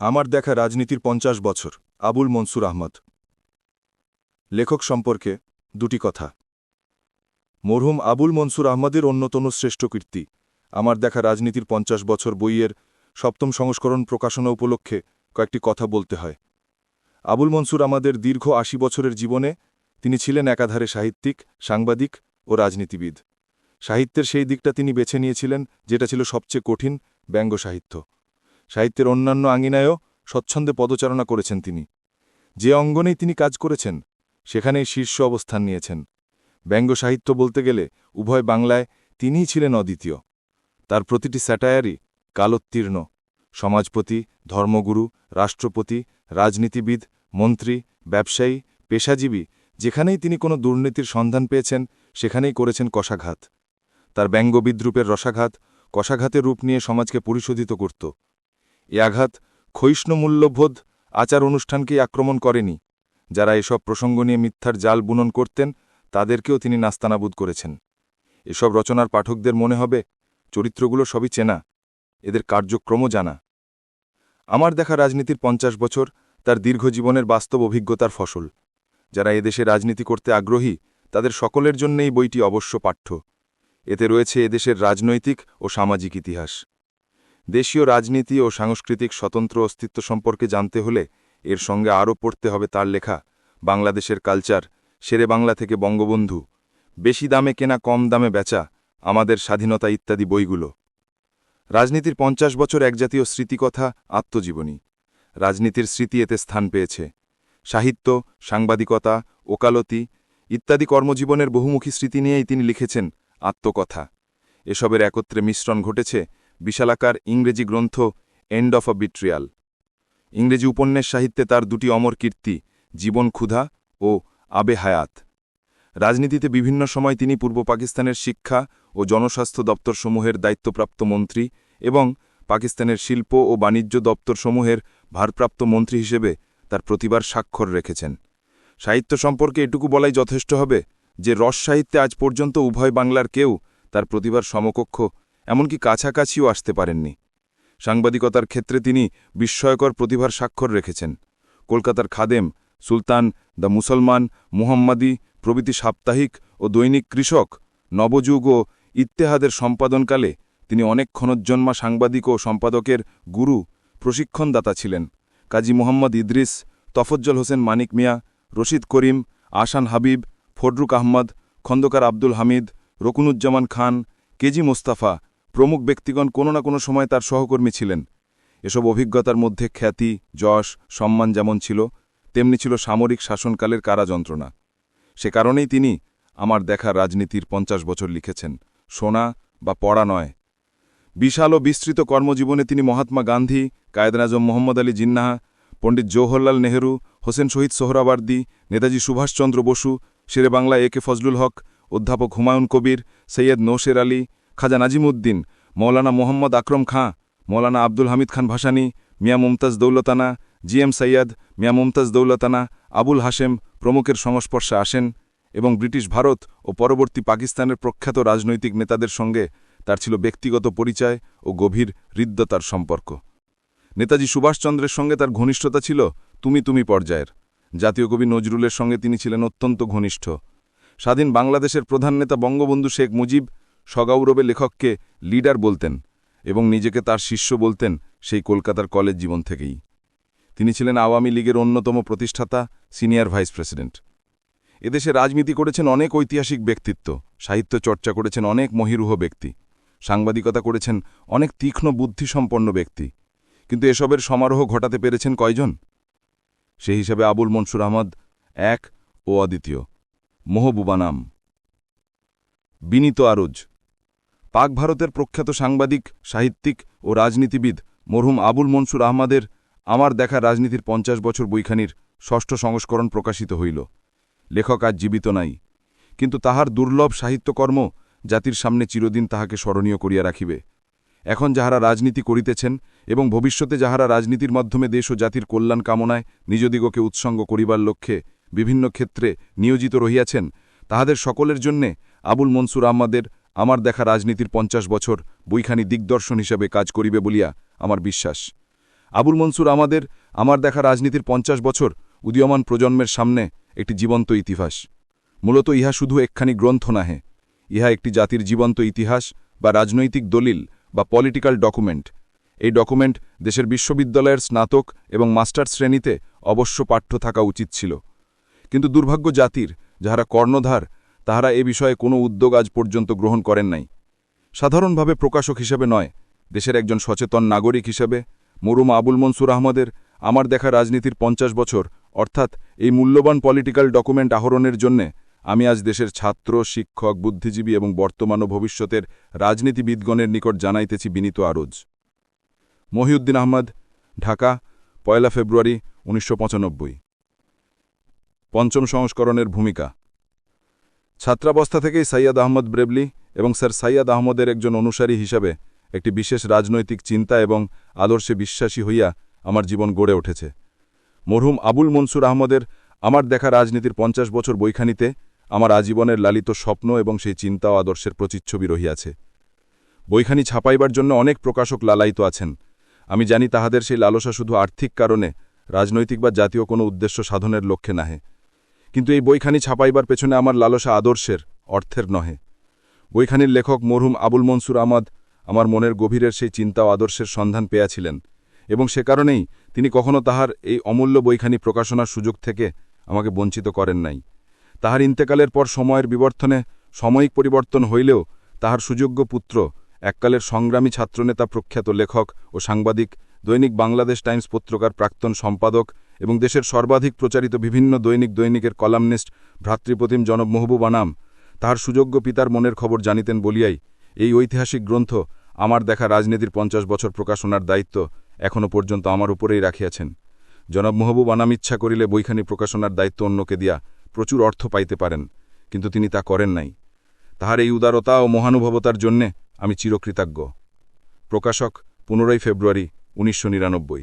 আমার দেখা রাজনীতির পঞ্চাশ বছর, আবুল মনসুর আহমদ। লেখক সম্পর্কে দুটি কথা। মরহুম আবুল মনসুর আহমদের অন্যতম শ্রেষ্ঠ কীর্তি, আমার দেখা রাজনীতির পঞ্চাশ বছর বইয়ের সপ্তম সংস্করণ প্রকাশনা উপলক্ষে কয়েকটি কথা বলতে হয়। আবুল মনসুর আমাদের দীর্ঘ আশি বছরের জীবনে তিনি ছিলেন একাধারে সাহিত্যিক, সাংবাদিক ও রাজনীতিবিদ। সাহিত্যের সেই দিকটা তিনি বেছে নিয়েছিলেন, যেটা ছিল সবচেয়ে কঠিন ব্যঙ্গ সাহিত্য। সাহিত্যের অন্যান্য আঙিনায়ও স্বচ্ছন্দে পদচারণা করেছেন তিনি। যে অঙ্গনেই তিনি কাজ করেছেন, সেখানেই শীর্ষ অবস্থান নিয়েছেন। ব্যঙ্গ সাহিত্য বলতে গেলে উভয় বাংলায় তিনিই ছিলেন অদ্বিতীয়। তার প্রতিটি স্যাটায়ারই কালোত্তীর্ণ। সমাজপতি, ধর্মগুরু, রাষ্ট্রপতি, রাজনীতিবিদ, মন্ত্রী, ব্যবসায়ী, পেশাজীবী, যেখানেই তিনি কোনো দুর্নীতির সন্ধান পেয়েছেন, সেখানেই করেছেন কষাঘাত। তার ব্যঙ্গ বিদ্রুপের রসাঘাত কষাঘাতের রূপ নিয়ে সমাজকে পরিশোধিত করত। এ আঘাত ক্ষয়িষ্ণু মূল্যবোধ আচার অনুষ্ঠানকেই আক্রমণ করেনি। যারা এসব প্রসঙ্গ নিয়ে মিথ্যার জাল বুনন করতেন, তাদেরকেও তিনি নাস্তানাবুদ করেছেন। এসব রচনার পাঠকদের মনে হবে, চরিত্রগুলো সবই চেনা। এদের কার্যক্রমও জানা। আমার দেখা রাজনীতির পঞ্চাশ বছর তার দীর্ঘ জীবনের বাস্তব অভিজ্ঞতার ফসল। যারা এদেশে রাজনীতি করতে আগ্রহী, তাদের সকলের জন্যেই বইটি অবশ্য পাঠ্য। এতে রয়েছে এদেশের রাজনৈতিক ও সামাজিক ইতিহাস। দেশীয় রাজনীতি ও সাংস্কৃতিক স্বতন্ত্র অস্তিত্ব সম্পর্কে জানতে হলে এর সঙ্গে আরও পড়তে হবে তার লেখা, বাংলাদেশের কালচার, শেরে বাংলা থেকে বঙ্গবন্ধু, বেশি দামে কেনা কম দামে বেচা, আমাদের স্বাধীনতা ইত্যাদি বইগুলো। রাজনীতির পঞ্চাশ বছর একজাতীয় স্মৃতিকথা, আত্মজীবনী। রাজনীতির স্মৃতি এতে স্থান পেয়েছে। সাহিত্য, সাংবাদিকতা, ওকালতি ইত্যাদি কর্মজীবনের বহুমুখী স্মৃতি নিয়েই তিনি লিখেছেন আত্মকথা। এসবের একত্রে মিশ্রণ ঘটেছে বিশালাকার ইংরেজি গ্রন্থ এন্ড অফ আ বিট্রিয়াল। ইংরেজি উপন্যাস সাহিত্যে তার দুটি অমর কীর্তি, জীবন ক্ষুধা ও আবে হায়াত। রাজনীতিতে বিভিন্ন সময় তিনি পূর্ব পাকিস্তানের শিক্ষা ও জনস্বাস্থ্য দপ্তরসমূহের দায়িত্বপ্রাপ্ত মন্ত্রী এবং পাকিস্তানের শিল্প ও বাণিজ্য দপ্তরসমূহের ভারপ্রাপ্ত মন্ত্রী হিসেবে তার প্রতিবার স্বাক্ষর রেখেছেন। সাহিত্য সম্পর্কে এটুকু বলাই যথেষ্ট হবে যে রস সাহিত্যে আজ পর্যন্ত উভয় বাংলার কেউ তার প্রতিবার সমকক্ষ এমনকি কাছাকাছিও আসতে পারেননি। সাংবাদিকতার ক্ষেত্রে তিনি বিস্ময়কর প্রতিভার স্বাক্ষর রেখেছেন। কলকাতার খাদেম, সুলতান, দ্য মুসলমান, মুহাম্মাদি, প্রভৃতি সাপ্তাহিক ও দৈনিক কৃষক, নবযুগ ও ইত্তেহাদের সম্পাদনকালে তিনি অনেক ক্ষণজ্জন্মা সাংবাদিক ও সম্পাদকের গুরু, প্রশিক্ষণদাতা ছিলেন। কাজী মোহাম্মদ ইদ্রিস, তফজ্জল হোসেন মানিক মিয়া, রশিদ করিম আসান হাবিব, ফডরুক আহমদ, খন্দকার আব্দুল হামিদ, রকুনুজ্জামান খান, কেজি মোস্তাফা প্রমুখ ব্যক্তিগণ কোনো না কোনো সময় তার সহকর্মী ছিলেন। এসব অভিজ্ঞতার মধ্যে খ্যাতি, যশ, সম্মান যেমন ছিল, তেমনি ছিল সামরিক শাসনকালের কারাযন্ত্রণা। সে কারণেই তিনি আমার দেখা রাজনীতির পঞ্চাশ বছর লিখেছেন, সোনা বা পড়া নয়। বিশাল ও বিস্তৃত কর্মজীবনে তিনি মহাত্মা গান্ধী কায়েদ আজম মোহাম্মদ আলী জিন্নাহা, পণ্ডিত জওহরলাল নেহরু, হোসেন শহীদ সোহরাবার্দি নেতাজি সুভাষচন্দ্র বসু শেরে বাংলা এ কে ফজলুল হক, অধ্যাপক হুমায়ুন কবির, সৈয়দ নৌশের আলী খাজা নাজিমুদ্দিন, মৌলানা মোহাম্মদ আকরম খাঁ, মৌলানা আব্দুল হামিদ খান ভাসানী, মিয়া মুমতাজ দৌলতানা জি এম সৈয়দ, মিয়া মুমতাজ দৌলতানা, আবুল হাশেম প্রমুখের সংস্পর্শে আসেন এবং ব্রিটিশ ভারত ও পরবর্তী পাকিস্তানের প্রখ্যাত রাজনৈতিক নেতাদের সঙ্গে তার ছিল ব্যক্তিগত পরিচয় ও গভীর হৃদ্যতার সম্পর্ক। নেতাজি সুভাষচন্দ্রের সঙ্গে তার ঘনিষ্ঠতা ছিল তুমি তুমি পর্যায়ের। জাতীয় কবি নজরুলের সঙ্গে তিনি ছিলেন অত্যন্ত ঘনিষ্ঠ। স্বাধীন বাংলাদেশের প্রধান নেতা বঙ্গবন্ধু শেখ মুজিব সগৌরবে লেখককে লিডার বলতেন এবং নিজেকে তার শিষ্য বলতেন সেই কলকাতার কলেজ জীবন থেকেই। তিনি ছিলেন আওয়ামী লীগের অন্যতম প্রতিষ্ঠাতা, সিনিয়র ভাইস প্রেসিডেন্ট। এদেশে রাজনীতি করেছেন অনেক ঐতিহাসিক ব্যক্তিত্ব, সাহিত্য চর্চা করেছেন অনেক মহিরুহ ব্যক্তি, সাংবাদিকতা করেছেন অনেক তীক্ষ্ণ বুদ্ধিসম্পন্ন ব্যক্তি। কিন্তু এসবের সমারোহ ঘটাতে পেরেছেন কয়জন? সেই হিসাবে আবুল মনসুর আহমদ এক ও অদ্বিতীয়। মোহবুবা নাম। বিনীত আরজ। পাক ভারতের প্রখ্যাত সাংবাদিক, সাহিত্যিক ও রাজনীতিবিদ মরহুম আবুল মনসুর আহমদের আমার দেখা রাজনীতির পঞ্চাশ বছর বইখানির ষষ্ঠ সংস্করণ প্রকাশিত হইল। লেখক আজ জীবিত নাই। কিন্তু তাহার দুর্লভ সাহিত্যকর্ম জাতির সামনে চিরদিন তাহাকে স্মরণীয় করিয়া রাখিবে। এখন যাহারা রাজনীতি করিতেছেন এবং ভবিষ্যতে যাহারা রাজনীতির মাধ্যমে দেশ ও জাতির কল্যাণ কামনায় নিজদিগকে উৎসঙ্গ করিবার লক্ষ্যে বিভিন্ন ক্ষেত্রে নিয়োজিত রহিয়াছেন, তাহাদের সকলের জন্যে আবুল মনসুর আহমদের আমার দেখা রাজনীতির পঞ্চাশ বছর বইখানি দিগদর্শন হিসাবে কাজ করিবে বলিয়া আমার বিশ্বাস। আবুল মনসুর আমাদের আমার দেখা রাজনীতির পঞ্চাশ বছর উদীয়মান প্রজন্মের সামনে একটি জীবন্ত ইতিহাস। মূলত ইহা শুধু একখানি গ্রন্থ নাহে, ইহা একটি জাতির জীবন্ত ইতিহাস বা রাজনৈতিক দলিল বা পলিটিক্যাল ডকুমেন্ট। এই ডকুমেন্ট দেশের বিশ্ববিদ্যালয়ের স্নাতক এবং মাস্টার শ্রেণীতে অবশ্য পাঠ্য থাকা উচিত ছিল। কিন্তু দুর্ভাগ্য জাতির, যাহারা কর্ণধার তাহারা এ বিষয়ে কোনো উদ্যোগ আজ পর্যন্ত গ্রহণ করেন নাই। সাধারণভাবে প্রকাশক হিসেবে নয়, দেশের একজন সচেতন নাগরিক হিসেবে মরুম আবুল মনসুর আহমদের আমার দেখা রাজনীতির পঞ্চাশ বছর, অর্থাৎ এই মূল্যবান পলিটিক্যাল ডকুমেন্ট আহরণের জন্যে আমি আজ দেশের ছাত্র, শিক্ষক, বুদ্ধিজীবী এবং বর্তমান ও ভবিষ্যতের রাজনীতিবিদগণের নিকট জানাইতেছি বিনীত আরজ। মহিউদ্দিন আহমদ, ঢাকা, পয়লা ফেব্রুয়ারি উনিশশো পঞ্চম সংস্করণের ভূমিকা। ছাত্রাবস্থা থেকেই সৈয়দ আহমদ ব্রেবলি এবং স্যার সৈয়দ আহমদের একজন অনুসারী হিসাবে একটি বিশেষ রাজনৈতিক চিন্তা এবং আদর্শে বিশ্বাসী হইয়া আমার জীবন গড়ে উঠেছে। মরহুম আবুল মনসুর আহমদের আমার দেখা রাজনীতির পঞ্চাশ বছর বইখানিতে আমার আজীবনের লালিত স্বপ্ন এবং সেই চিন্তা ও আদর্শের প্রচিচ্ছবি রহিয়াছে। বইখানি ছাপাইবার জন্য অনেক প্রকাশক লালায়িত আছেন। আমি জানি তাহাদের সেই লালসা শুধু আর্থিক কারণে, রাজনৈতিক বা জাতীয় কোনো উদ্দেশ্য সাধনের লক্ষ্যে নাহে। কিন্তু এই বইখানি ছাপাইবার পেছনে আমার লালসা আদর্শের অর্থের নহে। বইখানির লেখক মরহুম আবুল মনসুর আহমদ আমার মনের গভীরের সেই চিন্তা ও আদর্শের সন্ধান পেয়েছিলেন এবং সে কারণেই তিনি কখনো তাহার এই অমূল্য বইখানি প্রকাশনার সুযোগ থেকে আমাকে বঞ্চিত করেন নাই। তাহার ইন্তেকালের পর সময়ের বিবর্তনে সাময়িক পরিবর্তন হইলেও তাহার সুযোগ্য পুত্র, এককালের সংগ্রামী ছাত্রনেতা প্রখ্যাত লেখক ও সাংবাদিক, দৈনিক বাংলাদেশ টাইমস পত্রিকার প্রাক্তন সম্পাদক এবং দেশের সর্বাধিক প্রচারিত বিভিন্ন দৈনিক দৈনিকের কলামনিস্ট ভ্রাতৃপ্রতিম জনব মহবুব আনাম তাহার সুযোগ্য পিতার মনের খবর জানিতেন বলিয়াই এই ঐতিহাসিক গ্রন্থ আমার দেখা রাজনীতির পঞ্চাশ বছর প্রকাশনার দায়িত্ব এখনও পর্যন্ত আমার উপরেই রাখিয়াছেন। জনাব মহবুব আনাম ইচ্ছা করিলে বইখানি প্রকাশনার দায়িত্ব অন্যকে দিয়া প্রচুর অর্থ পাইতে পারেন, কিন্তু তিনি তা করেন নাই। তাহার এই উদারতা ও মহানুভবতার জন্যে আমি চিরকৃতজ্ঞ। প্রকাশক, পনেরোই ফেব্রুয়ারি, উনিশশো নিরানব্বই।